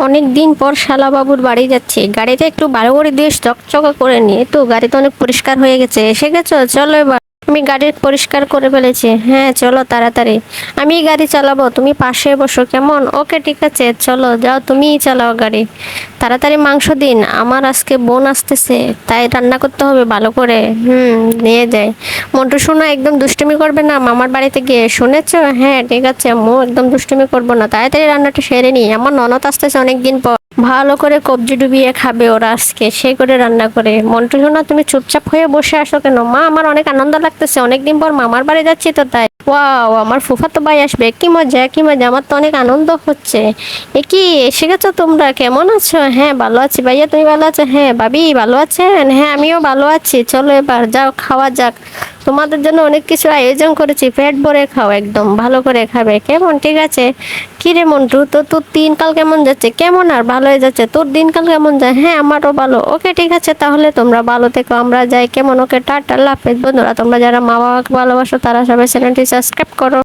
অনেক দিন পর শালাবাবুর বাড়ি যাচ্ছি। গাড়িতে একটু ভালো করে দিয়ে চকচকা করে নিয়ে। তো গাড়ি তো অনেক পরিষ্কার হয়ে গেছে। এসে গেছো? চলো এবার। আমি গাড়ি পরিষ্কার করে ফেলেছি। হ্যাঁ চলো তাড়াতাড়ি। আমি গাড়ি চালাবো, তুমি পাশে বসো, কেমন? ওকে, ঠিক আছে, চলো, যাও, তুমিই চালাও গাড়ি। তাড়াতাড়ি মাংস দিন, আমার আজকে বোন আসতেছে, তাই রান্না করতে হবে ভালো করে। হুম, নিয়ে যায় মন্টু শোনা, একদম দুষ্টুমি করবে না, মামার বাড়িতে গিয়ে শুনেছো? হ্যাঁ ঠিক আছে আম্মু একদম দুষ্টুমি করব না। তাড়াতাড়ি রান্নাটা সেরে নি, আমার ননদ আসতেছে অনেকদিন পর। ভালো করে কবজি ডুবিয়ে খাবে ওরা আজকে, সে করে রান্না করে। মন্টু শোনা, তুমি চুপচাপ হয়ে বসে আসো কেন? মা, আমার অনেক আনন্দ লাগতেছে অনেকদিন পর মামার বাড়ি যাচ্ছি তো তাই। ওয়াও, আমার ফুফাতো ভাই আসবে, কি মজা কি মজা, আমার তো অনেক আনন্দ হচ্ছে। এ কি, এসে গেছো তোমরা, কেমন আছো? হ্যাঁ ভালো আছি ভাইয়া, তুমি ভালো আছো? হ্যাঁ ভাবি, ভালো আছেন? হ্যাঁ আমিও ভালো আছি, চলো এবার যাও, খাওয়া যাক। তোমাদের জন্য অনেক কিছু আয়োজন করেছি। পেট ভরে খাও একদম, ভালো করে খাবে। কেমন? ঠিক আছে? কিরে মন্টু, তো তোর দিনকাল কেমন যাচ্ছে? কেমন আর ভালো হয়ে যাচ্ছে? তোর দিনকাল কেমন যায়? হ্যাঁ আমারও ভালো। ওকে, ঠিক আছে, তাহলে তোমরা ভালো থেকো। আমরা যাই। কেমন? ওকে, টাটা লাফেজ বন্ধুরা, তোমরা যারা মা বাবাকে ভালোবাসো, তারা সবাই চ্যানেলটি সাবস্ক্রাইব করো।